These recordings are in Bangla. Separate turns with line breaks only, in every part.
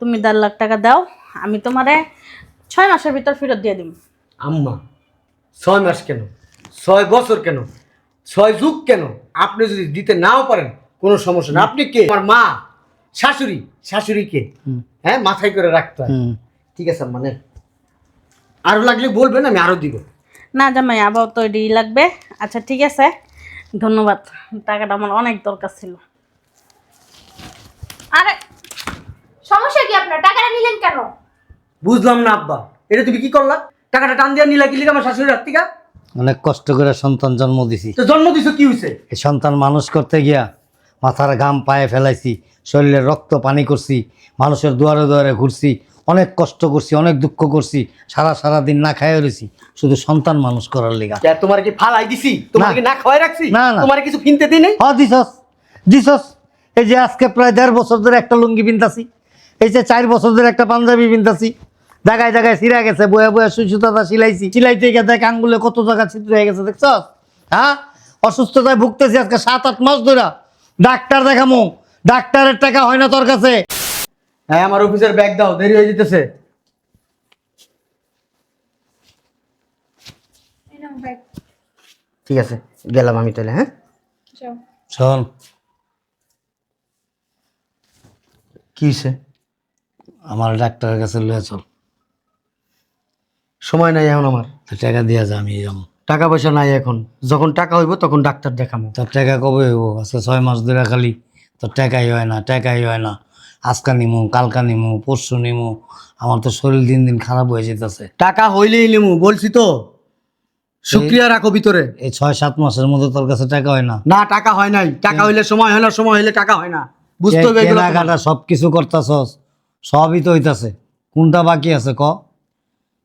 তুমি দেড় লাখ টাকা দাও আমি তোমারে ছয় মাসের ভিতর ফেরত দিয়ে দিব
আম্মা ছয় মাস কেন? ছয় বছর কেন? ছয় যুগ কেন? আপনি যদি দিতে নাও পারেন কোনো সমস্যা না আপনি কে? আমার মা শাশুড়ি। শাশুড়ি কে? হ্যাঁ মাথায় করে রাখতে হয়। ঠিক আছে মানে আরও লাগলে বলবেন আমি আরও দিব।
না জামাই আবার তো এটাই লাগবে। আচ্ছা ঠিক আছে। ধন্যবাদ। টাকাটা আমার অনেক দরকার ছিল
আরে সমস্যা কি আপনার টাকাটা নিলেন কেন
বুঝলাম না আব্বা। এটা তুমি কি করলা? টাকাটা টান দিয়া নিলা কি আমার শাশুড়ি রাত্রিকা
অনেক কষ্ট করে সন্তান জন্ম দিছি।
তো জন্ম দিছো কি হয়েছে
এই সন্তান মানুষ করতে গিয়া মাথার ঘাম পায়ে ফেলাইছি শরীরের রক্ত পানি করছি মানুষের দুয়ারে দুয়ারে ঘুরছি অনেক কষ্ট করছি অনেক দুঃখ করছি সারা সারা দিন না খাইয়ে রয়েছি শুধু সন্তান মানুষ করার লিগা।
তোমার কি ফালাই দিছি? তোমার
না।
কি না খাওয়াই রাখছি?
না, না।
তোমার কিছু কিনতে দিই নাই?
হ দিছস দিছস। এই যে আজকে প্রায় দেড় বছর ধরে একটা লুঙ্গি পিনতাছি এই যে চার বছর ধরে একটা পাঞ্জাবি পিনতাছি জায়গায় জায়গায় ছিঁড়া গেছে বয়ে বয়ে সুই সুতাটা সিলাইছি। সিলাইতে গিয়ে দেখ আঙ্গুলে কত জায়গা ছিদ্র হয়ে গেছে দেখছ হ্যাঁ? অসুস্থতায় ভুগতেছি আজকে সাত আট মাস ধরে ডাক্তার দেখামো ডাক্তারের টাকা হয় না তোর কাছে।
হ্যাঁ আমার অফিসের ব্যাগ দাও দেরি হয়ে যেতেছে।
এই নাও ব্যাগ।
ঠিক আছে গেলাম আমি তাহলে হ্যাঁ?
যাও।
শোন।
কি
আমার ডাক্তারের কাছে লয়ে চল।
সময় নাই এখন আমার।
তো টাকা দিয়া যা আমি যাব
টাকা পয়সা নাই এখন। যখন টাকা হইব তখন ডাক্তার দেখামো।
তোর টাকা কবে হইব? আজকে ছয় মাস ধরে খালি। তোর টাকাই হয় না টাকাই হয় না। আজকা নিমু কালকা নিমু পরশু নিমু। আমার তো শরীর দিন দিন খারাপ হয়ে যেতেছে।
টাকা হইলেই নিমু বলছি তো। শুক্রিয়া রাখো ভিতরে।
এই ছয় সাত মাসের মধ্যে তোর কাছে টাকা হয় না?
না টাকা হয় নাই। টাকা হইলে সময় হয় না সময় হইলে টাকা হয় না। বুঝতে হবে।
কেনাকাটা সব কিছু করতেছস? সবই তো হইতাছে। কোনটা বাকি আছে ক?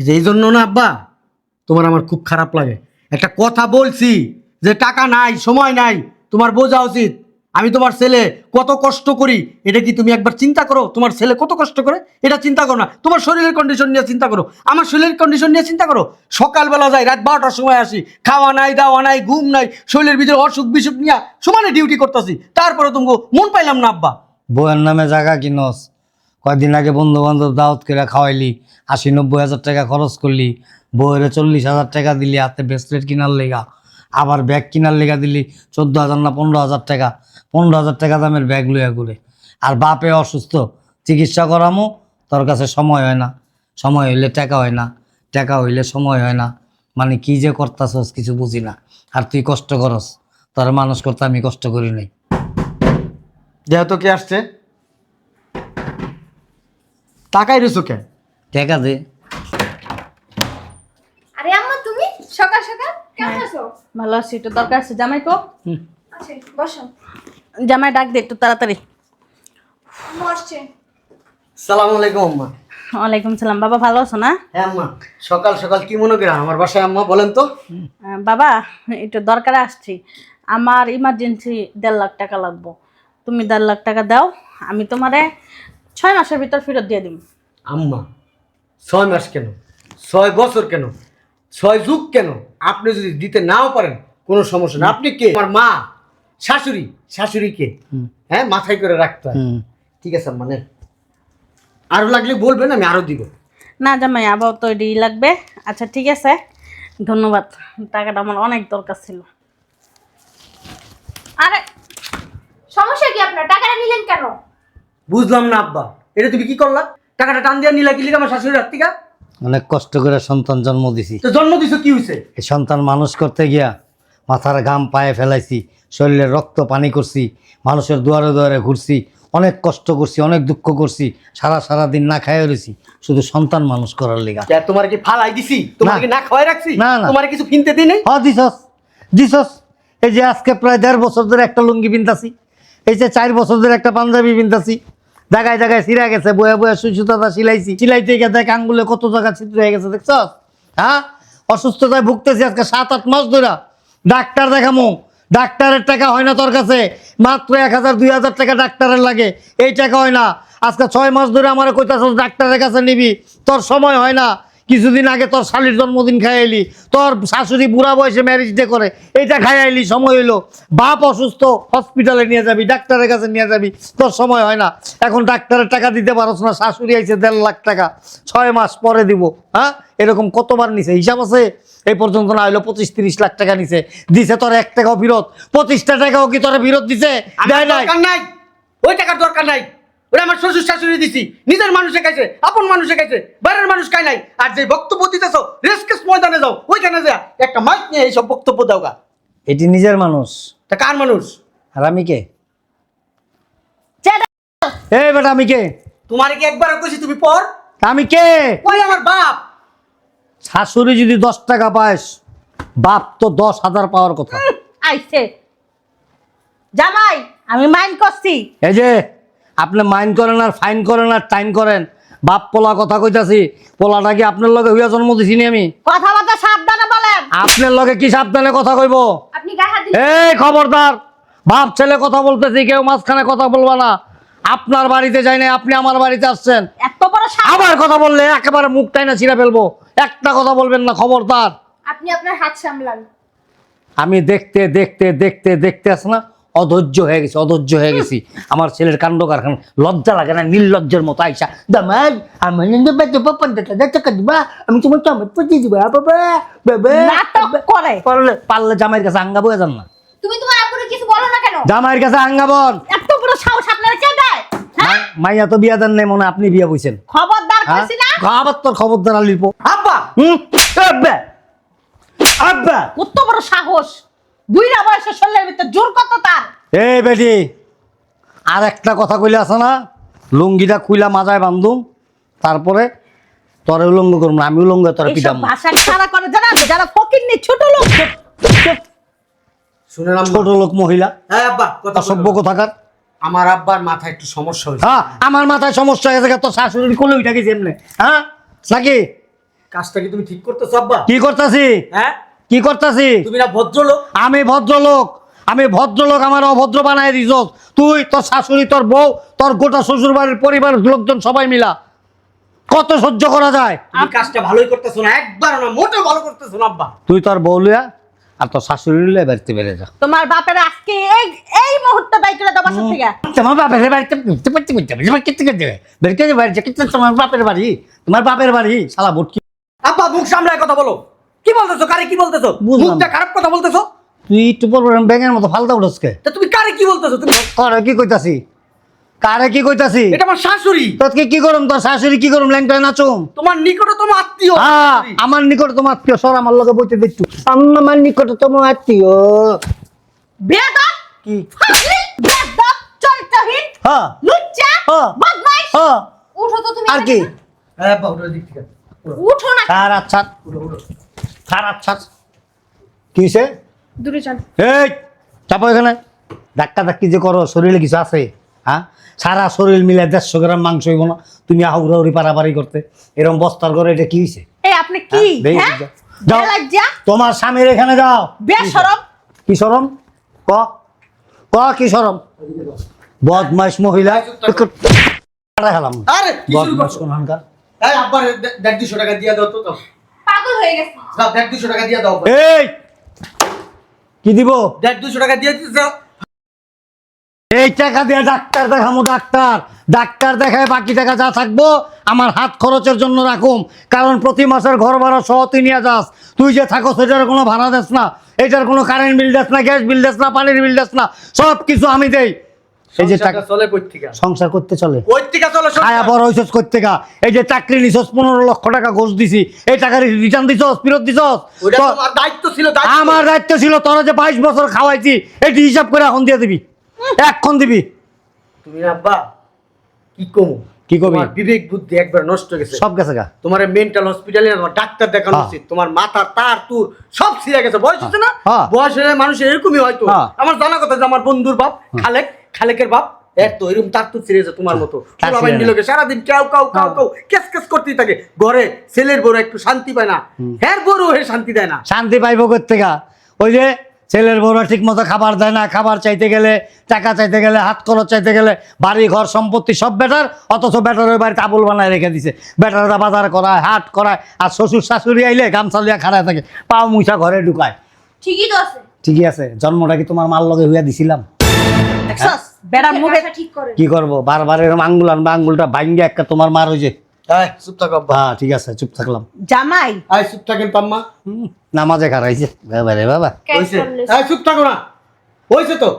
এই জন্য না, আব্বা, তোমার আমার খুব খারাপ লাগে। একটা কথা বলছি যে, টাকা নাই, সময় নাই, তোমার বোঝা উচিত। আমি তোমার ছেলে কত কষ্ট করি, এটা কি তুমি একবার চিন্তা করো? তোমার ছেলে কত কষ্ট করে? এটা চিন্তা করো না। তোমার শরীরের কন্ডিশন নিয়ে চিন্তা করো। আমার শরীরের কন্ডিশন নিয়ে চিন্তা করো। সকালবেলা যাই, রাত বারোটার সময় আসি, খাওয়া নাই, দাওয়া নাই, ঘুম নাই, শরীরের ভিতরে অসুখ বিসুখ নিয়ে সমানে ডিউটি করতেছি। তারপরে তুমি মন পাইলাম না, আব্বা।
বউয়ের নামে জায়গা কিনস কয়দিন আগে বন্ধু বান্ধব দাওয়াত করে খাওয়াইলি, আশি নব্বই হাজার টাকা খরচ করলি, বউয়ের চল্লিশ হাজার টাকা দিলি, হাতে ব্রেসলেট কিনার লেগা, আবার ব্যাগ কিনার লেগা দিলি, চোদ্দ হাজার না পনেরো হাজার টাকা, পনেরো হাজার টাকা দামের ব্যাগ লইয়া করে আর বাপে অসুস্থ, চিকিৎসা করামো, তোর কাছে সময় হয় না, সময় হইলে টাকা হয় না, টাকা হইলে সময় হয় না মানে কি যে করতাছস কিছু বুঝি না, আর তুই কষ্ট করস, তোর মানুষ করতে আমি কষ্ট করি নাই।
যেহেতু কি আসছে? টাকাই রয়েছো কে
টাকা দে
আরে আম্মা তুমি সকাল সকাল কেমন আছো?
ভালো আছি একটু দরকার আছে জামাই তো
আচ্ছা বসো।
জামাই ডাক দে একটু তাড়াতাড়ি।
আম্মা আসছে।
সালাম আলাইকুম আম্মা।
ওয়ালাইকুম সালাম বাবা ভালো আছো না?
হ্যাঁ আম্মা। সকাল সকাল কি মনে করে আমার বাসায় আম্মা বলেন তো?
বাবা একটু দরকারে আসছি। আমার ইমার্জেন্সি দেড় লাখ টাকা লাগবো। তুমি দেড় লাখ টাকা দাও আমি তোমারে ছয় মাসের ভিতর ফেরত দিয়ে দিব।
আম্মা ছয় মাস কেন? ছয় বছর কেন? ছয় যুগ কেন? আপনি যদি দিতে নাও পারেন কোনো সমস্যা না আপনি কে? আমার মা শাশুড়ি। শাশুড়ি কে? হ্যাঁ মাথায় করে রাখতে হয়।
হুম।
ঠিক আছে মানে আরও লাগলে বলবেন আমি আরও দিব।
না জামাই আবার তো এটাই লাগবে। আচ্ছা ঠিক আছে। ধন্যবাদ। টাকাটা আমার অনেক দরকার ছিল।
আরে সমস্যা কি আপনার? টাকাটা নিলেন কেন?
বুঝলাম না আব্বা। এটা তুমি কি করলা? টাকাটা টান দিয়া নিলা কি আমার শাশুড়ি রাত্রিকা
অনেক কষ্ট করে সন্তান জন্ম দিছি।
তো জন্ম দিছো কি হয়েছে
এই সন্তান মানুষ করতে গিয়া মাথার ঘাম পায়ে ফেলাইছি শরীরে রক্ত পানি করছি মানুষের দুয়ারে দুয়ারে ঘুরছি অনেক কষ্ট করছি অনেক দুঃখ করছি সারা সারা দিন না খাইয়ে রয়েছি শুধু সন্তান মানুষ করার লিগা।
তোমার কি ফালাই দিছি? তোমার
না।
কি না খাওয়াই রাখছি?
না, না।
তোমার কিছু কিনতে দিই নাই?
হ দিছস দিছস। এই যে আজকে প্রায় দেড় বছর ধরে একটা লুঙ্গি পিনতাছি এই যে চার বছর ধরে একটা পাঞ্জাবি পিনতাছি জায়গায় জায়গায় ছিঁড়া গেছে, বয়ে বয়ে সুই সুতাটা সিলাইছি। সিলাইতে গিয়ে দেখ আঙ্গুলে কত জায়গা ছিদ্র হয়ে গেছে দেখছ হ্যাঁ? অসুস্থতায় ভুগতেছি আজকে সাত আট মাস ধরে ডাক্তার দেখামো। ডাক্তারের টাকা হয় না তোর কাছে। মাত্র এক হাজার, দুই হাজার টাকা ডাক্তারের লাগে। এই টাকা হয় না। আজকে ছয় মাস ধরে আমার কইতাছ ডাক্তারের কাছে নিবি। তোর সময় হয় না। কিছুদিন আগে তোর শালির জন্মদিন খাইলি তোর শাশুড়ি বুড়া বয়সে ম্যারেজ ডে করে এইটা খাইয়াইলি সময় হইল। বাপ অসুস্থ হসপিটালে নিয়ে যাবি ডাক্তারের কাছে নিয়ে যাবি তোর সময় হয় না। এখন ডাক্তারের টাকা দিতে পারছ না শাশুড়ি আইছে দেড় লাখ টাকা ছয় মাস পরে দিব হ্যাঁ? এরকম কতবার নিছে? হিসাব আছে? এই পর্যন্ত না হইল পঁচিশ তিরিশ লাখ টাকা নিছে। দিছে তোর এক টাকাও বিরোধ পঁচিশটা টাকাও কি তোর বিরোধ দিছে? নাই।
ওই টাকার দরকার নাই। ওটা আমার শ্বশুর শাশুড়ি দিছি নিজের মানুষে খাইছে আপন মানুষে খাইছে বাইরের মানুষ খাই নাই। আর যে বক্তব্য দিতেছ রেসকেস ময়দানে যাও ওইখানে যা একটা মাইক নিয়ে এইসব বক্তব্য দাও গা।
এটি নিজের মানুষ।
তা কার মানুষ?
আর আমি কে? এই বেটা আমি কে?
তোমার কি একবার কইছি তুমি পর?
আমি কে?
ওই আমার বাপ।
শাশুড়ি যদি দশ টাকা পাস বাপ তো দশ হাজার পাওয়ার কথা।
আইছে। জামাই আমি মাইন্ড করছি।
এই যে আপনি মাইন্ড করেন আর ফাইন করেন আর টাইন করেন। বাপ পোলা কথা কইতাছি পোলাটা কি আপনার লগে হইয়া জন্ম দিছি নি আমি?
কথাবার্তা সাবধানে বলেন।
আপনার লগে কি সাবধানে কথা কইব?
আপনি গায়ে হাত
এই খবরদার বাপ ছেলে কথা বলতেছি কেউ মাঝখানে কথা বলবা না। আপনার বাড়িতে যাই না আপনি আমার বাড়িতে আসছেন।
এত বড়
আবার কথা বললে একেবারে মুখ টাইনা ছিঁড়ে ফেলব। একটা কথা বলবেন না খবরদার।
আপনি আপনার হাত সামলান।
আমি দেখতে দেখতে দেখতে দেখতে আস না অধৈর্য হয়ে গেছি অধৈর্য হয়ে গেছি। আমার ছেলের কাণ্ড কারখানা লজ্জা লাগে না নির্লজ্জের মতো আইসা আমি তোমার টমেট পচিয়ে দিবা বাবা বাবা
করে।
পারলে পারলে জামাইয়ের কাছে আঙ্গা বয়ে যান না।
তুমি তোমার আপুরে কিছু বলো না কেন?
জামাইয়ের কাছে আঙ্গাবন
এত বড় সাহস আপনারা কে দেয়? হ্যাঁ?
মাইয়া তো বিয়া দেন নাই মনে হয় আপনি বিয়া বইছেন।
খবরদার
হ্যাঁ?
কইছি না?
আবার তোর খবরদার আলিপ
আব্বা!
হুম? আব্বা! আব্বা!
কত বড় সাহস! বুইরা বয়সে শরীরের ভিতর জোর কত তার?
এই বেটি আর একটা কথা কইলে আছে না? লুঙ্গিটা খুইলা মাজায় বান্ধুম তারপরে তোর উলঙ্গ করব না আমি উলঙ্গ তোর পিটাম
ভাষা ছাড়া করে জানেন যারা ফকির নি ছোট লোক।
শুনে নাম
ছোট লোক মহিলা।
হ্যাঁ আব্বা কথা
সভ্য। কোথাকার।
আমার আব্বার মাথায় একটু সমস্যা হয়েছে।
হ্যাঁ আমার মাথায় সমস্যা হয়ে গেছে তোর শাশুড়ি কোলে উঠে গেছি এমনি। হ্যাঁ নাকি?
কাজটা কি তুমি ঠিক করতেছো আব্বা?
কি করতাছি?
হ্যাঁ?
কি করতাছি
তুমি না ভদ্রলোক
আমি ভদ্রলোক আমি ভদ্রলোক আমার অভদ্র বানায় দিছ তুই তোর শাশুড়ি তোর বউ তোর গোটা শ্বশুর বাড়ির পরিবারের লোকজন সবাই মিলা কত সহ্য করা যায়
তুমি কাজটা ভালোই করতেছো না একবার না মোটেও ভালো করতেছো না আব্বা
তুই তোর বউ লিয়া আর তোর শাশুড়ি লিয়া বাড়িতে বেড়ে যা
তোমার বাপের আজকে এই এই মুহূর্তে বাই করে দাও বাসা থেকে
তোমার বাপের বাড়িতে বুঝতে পারছি বুঝতে পারছি এবার কেটে কেটে বেরকে যে বাড়ি কিন্তু তোমার বাপের বাড়ি তোমার বাপের বাড়ি শালা ভোট
আব্বা মুখ সামলায় কথা বলো কি বলতেছো? কারে কি বলতেছো। মুখটা খারাপ কথা বলতেছো?
তুই একটু পর ব্যাঙের মতো ফালতা উঠসকে
তা তুমি কারে কি বলতেছো? তুমি
করে কি কইতাছি? কারে কি কইতাছি?
এটা আমার শাশুড়ি।
তোকে কি করুম তোর শাশুড়ি কি করুম ল্যাংটায় নাচুম।
তোমার নিকটতম আত্মীয়।
হ্যাঁ আমার নিকট তোমার আত্মীয়। সর আমার লগে বইতে দেখছু আমার নিকট তোমার আত্মীয়।
বেয়াদব!
কি?
ফাজিল বেয়াদব! চরিত্রহীন!
হ্যাঁ
লুচ্চা!
হ্যাঁ।
বদমাইশ!
হ্যাঁ
উঠো তো তুমি
আর কি।
হ্যাঁ আব্বা দিক থেকে। উঠো,
না।
ছাড় আচ্ছা
উঠো, উঠো।
ছাড় আচ্ছা কিসে
দূরে যান
এই চাপো এখানে। ধাক্কা ধাক্কি যে করো শরীরে কিছু আছে? হ্যাঁ সারা শরীর মিলে দেড়শো গ্রাম মাংস হইব না। তুমি আহুরাহুরি পারাপারি করতে। এরকম বস্তার করে এটা কি হয়েছে
এই আপনি কি?
হ্যাঁ,
হ্যাঁ?
যাও। তোমার স্বামীর এখানে যাও।
বেশরম
কি সরম। ক ক? কি সরম? বদমাইশ মহিলা। খেলাম
আরে কি শুরু
বদমাইশ
করছ?
কোনখানকার?
এই আব্বার দে- দেড় দুশো টাকা দিয়ে দাও তো।
পাগল হয়ে গেছে।
দাও, দেড় দুশো টাকা দিয়ে দাও।
এই! কি দিব?
দেড় দুশো টাকা দিয়ে দাও।
এই টাকা দিয়ে ডাক্তার দেখামো ডাক্তার। ডাক্তার দেখায় বাকি টাকা যা থাকব আমার হাত খরচের জন্য রাখুম। কারণ প্রতি মাসের ঘর ভাড়া সহ তুই নিয়ে যাস। তুই যে থাকো সেটার কোনো ভাড়া দেস না। এটার কোনো কারেন্ট বিল দেস না গ্যাস বিল দেস না পানির বিল দেস না। সব কিছু আমি দেই। এই যে সংসার করতে চলে? খায়া বড় হইছস করতে গা এই যে চাকরি নিছস পনেরো লক্ষ টাকা ঘুষ দিছি। এই টাকা রিটার্ন দিছস ফেরত দিছস।
দায়িত্ব ছিল
আমার দায়িত্ব ছিল তোরা যে বাইশ বছর খাওয়াইছি এটি হিসাব করে এখন দিয়ে দিবি। এখন দিবি।
তুমি আব্বা কি কমু?
কি কবি?
বিবেক বুদ্ধি একবার নষ্ট হয়ে গেছে।
সব গেছে গা।
তোমার মেন্টাল হসপিটালে তোমার ডাক্তার দেখানো
হ্যাঁ।
উচিত। তোমার মাথা তার তুর সব ছিঁড়ে গেছে। বয়স হচ্ছে না?
হ্যাঁ।
বয়স হলে মানুষ এরকমই হয়তো
হ্যাঁ।
আমার জানা কথা যে আমার বন্ধুর বাপ খালেক খালেকের বাপ? এর তো এরকম তার তুর ছিঁড়ে গেছে তোমার মতো। মিলকে সারাদিন কেউ কাউ কাউ কাউ কেস কেস করতেই থাকে। ঘরে ছেলের বড় একটু শান্তি পায় না। হ্যার বড় হে শান্তি দেয় না।
শান্তি পাইব করতে গা ওই যে ছেলের বউরা ঠিক মতো খাবার দেয় না। খাবার চাইতে গেলে টাকা চাইতে গেলে হাত খরচ চাইতে গেলে বাড়ি ঘর সম্পত্তি সব বেটার অথচ বেটারের বাড়িতে আবুল বানায় রেখে দিছে। বেটাররা বাজার করায় হাট করায় আর শ্বশুর শাশুড়ি আইলে গামছা লিয়া খাড়ায় থাকে পাও মুছা ঘরে ঢুকায়।
ঠিকই তো আছে।
ঠিকই আছে। জন্মটা কি তোমার মাল লগে হইয়া দিছিলাম?
দেখছস? বেড়ার মুখে
ঠিক করে?
কি করব? বারবার এরকম আঙ্গুল আনবা আঙ্গুলটা ভাঙ্গে একটা তোমার মার হয়েছে
চুপ থাকো আব্বা।
হ্যাঁ ঠিক আছে চুপ থাকলাম।
জামাই?
চুপ থাকেন পাম্মা।
নামাজে খারাইছে। বাবা রে বাবা।
ক্যাশ
হয়েছে চুপ থাকো না। তো।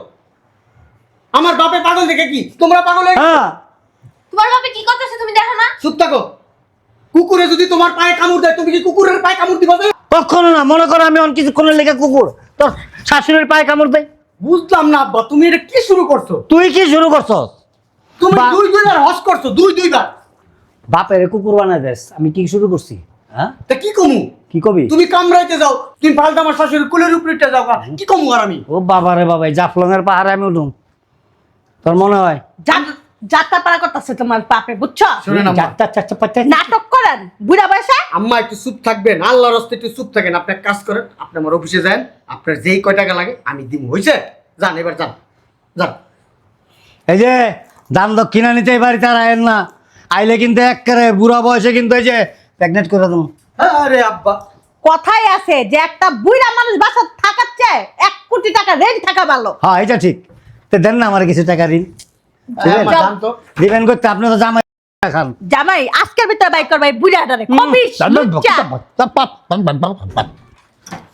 আমার বাপে পাগল দেখে কি? তোমরা পাগল হ্যাঁ
তোমার কি করতেছে তুমি দেখো না?
চুপ থাকো। কুকুরে যদি তোমার পায়ে কামড় দেয় তুমি কি কুকুরের পায়ে কামড় দিবা?
কখনো না মনে করো আমি অন কিছুক্ষণের লেগে কুকুর তোর শাশুড়ির পায়ে কামড় দেয়।
বুঝলাম না আব্বা তুমি এটা কি শুরু করছ?
তুই কি শুরু করছস?
তুমি
বা-
দুই দুইবার হস করছ দুই দুইবার।
বাপের কুকুর বানা দেশ আমি কি শুরু করছি? হ্যাঁ?
তা কি কমু?
কি কবি?
তুমি কামড়াইতে যাও তুমি পাল্টা আমার শাশুড়ি কুলের উপরে উঠে যাও কি কমু আর আমি?
ও বাবা রে বাবা জাফলং জাফলংয়ের পাহাড়ে আমি উঠুম। তোর মনে হয়?
যাত্রা পারা করতেছে তোমার পাপে বুঝছ?
শোনেন আম্মা।
পাঁচটা
নাটক করেন বুড়া বয়সে?
আম্মা একটু চুপ থাকবেন আল্লাহর হস্তে একটু চুপ থাকেন। আপনি এক কাজ করেন আপনি আমার অফিসে যান আপনার যেই কয় টাকা লাগে আমি দিব হয়েছে যান এবার যান যান।
এই যে দান দক্ষিণা নিতে এই বাড়িতে আর আয়েন না। আইলে কিন্তু একেবারে বুড়া বয়সে কিন্তু এই যে প্রেগনেন্ট করে দেবো।
হ্যাঁ আরে আব্বা।
কথাই আছে যে একটা বুড়া মানুষ বাসা থাকার চেয়ে এক কোটি টাকা রেন্ট থাকা ভালো।
হ্যাঁ এটা ঠিক। তো দেন না আমার কিছু টাকা ঋণ। দিবেন করতে আপনি তো জামাই খান।
জামাই আজকের ভিতরে বাইক করবে বুড়াটারে খবিস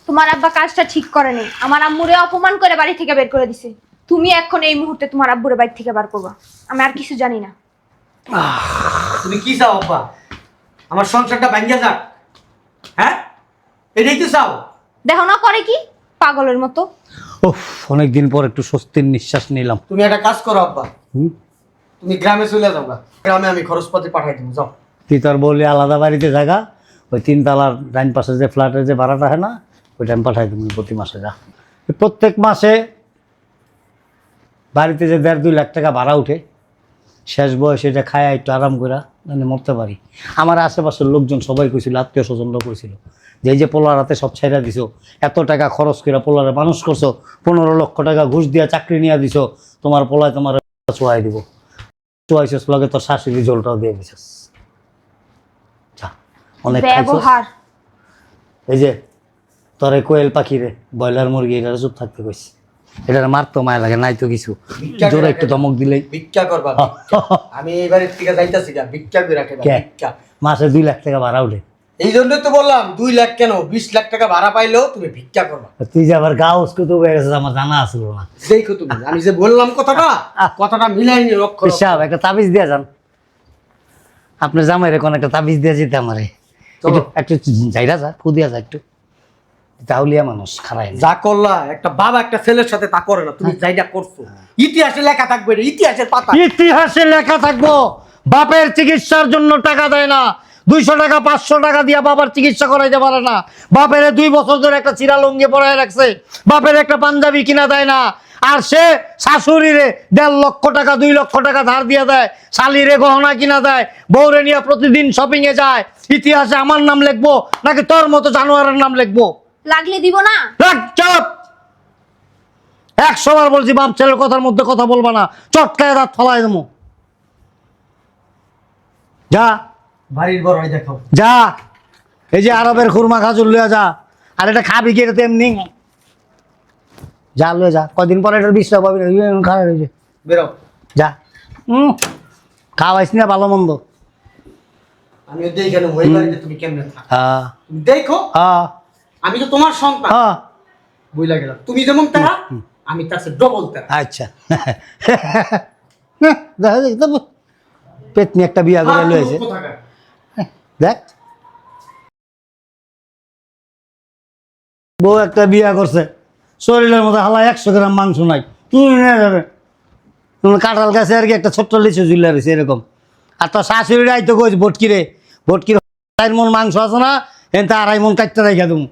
তোমার আব্বা কাজটা ঠিক করেনি। আমার আম্মুরে অপমান করে বাড়ি থেকে বের করে দিছে। তুমি এখন এই মুহূর্তে তোমার আব্বুরে বাড়ি থেকে বার করবা। আমি আর কিছু জানি না।
তুমি কি চাও আব্বা? আমার সংসারটা ভাঙ্গা যাক। হ্যাঁ? এটাই তো চাও।
দেখো না করে কি? পাগলের মতো।
উফ অনেকদিন পর একটু স্বস্তির নিঃশ্বাস নিলাম।
তুমি একটা কাজ করো আব্বা? তুমি গ্রামে চলে যাও গ্রামে আমি খরচপাতি পাঠাই দিব যাও।
তুই তোর বলি আলাদা বাড়িতে জায়গা ওই তিনতলার ডাইন পাশে যে ফ্ল্যাটের যে ভাড়াটা হয় না ওইটা আমি পাঠাই দেবো প্রতি মাসে যা। প্রত্যেক মাসে বাড়িতে যে দেড় দুই লাখ টাকা ভাড়া উঠে শেষ বয়সে এটা খায় একটু আরাম করে মানে মরতে পারি। আমার আশেপাশের লোকজন সবাই কইছিল আত্মীয় স্বজনরা কইছিল যে এই যে পোলার হাতে সব ছেড়ে দিছো এত টাকা খরচ করে পোলারে মানুষ করছ পনেরো লক্ষ টাকা ঘুষ দিয়া চাকরি নিয়ে দিছো তোমার পোলায় তোমার চুয়াই দিব। চুয়াইছিস লগে তোর শাশুড়ি জলটাও দিয়ে দিছিস যা অনেক
ব্যবহার।
এই যে তোর এই কোয়েল পাখি রে ব্রয়লার মুরগি এটা চুপ থাকতে কইছি এটা মারতো মায়া লাগে নাই তো কিছু। জোরে একটু। ধমক দিলেই।
ভিক্ষা করবা। আমি এইবারের থেকে যাইতাছি ভিক্ষা করে রাখে ভিক্ষা।
মাসে দুই লাখ টাকা ভাড়া উঠে।
এই জন্যই তো বললাম দুই লাখ কেন? বিশ লাখ টাকা ভাড়া পাইলেও তুমি ভিক্ষা করবা।
তুই যে আবার গা উস্কুতো হয়ে গেছে আমার জানা আসলো না
দেখো তুমি আমি যে বললাম কথাটা কথাটা মিলাইনি লক্ষ্য
পিসাব একটা তাবিজ দিয়ে যান। আপনার জামাই রে কোন একটা তাবিজ দিয়ে যেতে আমারে। একটু যাইরা যা ফুদিয়া যা একটু। তাহলিয়া মানুষ খারাই
যা করলা একটা বাবা একটা ছেলের সাথে তা করে না তুমি যাইটা করছ। ইতিহাসে লেখা থাকবে রে ইতিহাসের পাতা।
ইতিহাসে লেখা থাকব। বাপের চিকিৎসার জন্য টাকা দেয় না। দুইশো টাকা পাঁচশো টাকা দিয়ে বাবার চিকিৎসা করাইতে পারে না। বাপের দুই বছর ধরে একটা চিরা লুঙ্গি পরায় রাখছে। বাপের একটা পাঞ্জাবি কিনা দেয় না। আর সে শাশুড়িরে দেড় লক্ষ টাকা দুই লক্ষ টাকা ধার দিয়ে দেয়। শালিরে গহনা কিনা দেয়। বউরে নিয়ে প্রতিদিন শপিং এ যায়। ইতিহাসে আমার নাম লিখব নাকি তোর মতো জানোয়ারের নাম লিখব?
লাগলে দিব না।
চুপ! একশো বার বলছি বাপ ছেলের কথার মধ্যে কথা বলবা না। চটকায় দাঁত ফলাই দেবো। যা।
বাড়ির বড় দেখো।
যা এই যে আরবের খুরমা খাজুর লইয়া যা। আর এটা খাবি কি এটা তো এমনি? যা লয়ে যা। কদিন পরে এটার বিষটা পাবি না খারাপ হয়েছে
বেরো।
যা। হুম খাওয়াইস না ভালো মন্দ।
আমি এই বাড়িতে তুমি কেমনে থাকো।
হ্যাঁ।
দেখো
হ্যাঁ।
আমি তো তোমার সন্তান।
হ্যাঁ।
বুঝলা গেলাম। তুমি যেমন তারা আমি তার ডবল তারা।
আচ্ছা। না, দেখা যাক, পেতনি একটা বিয়া করে লয়েছে
কোথাকার?
দেখ। বউ একটা বিয়া করছে, শরীরের মতো হালা একশো গ্রাম মাংস নাই কি নিয়ে যাবে। তুমি কাঁঠাল গাছে আর কি একটা ছোট্ট লিচু ঝুলে রয়েছে এরকম। আর তোর শাশুড়িরাই তো কইছে ভটকিরে ভটকির মন মাংস আছে না, এনতে আড়াই মন কাটতে রেখে দেবো।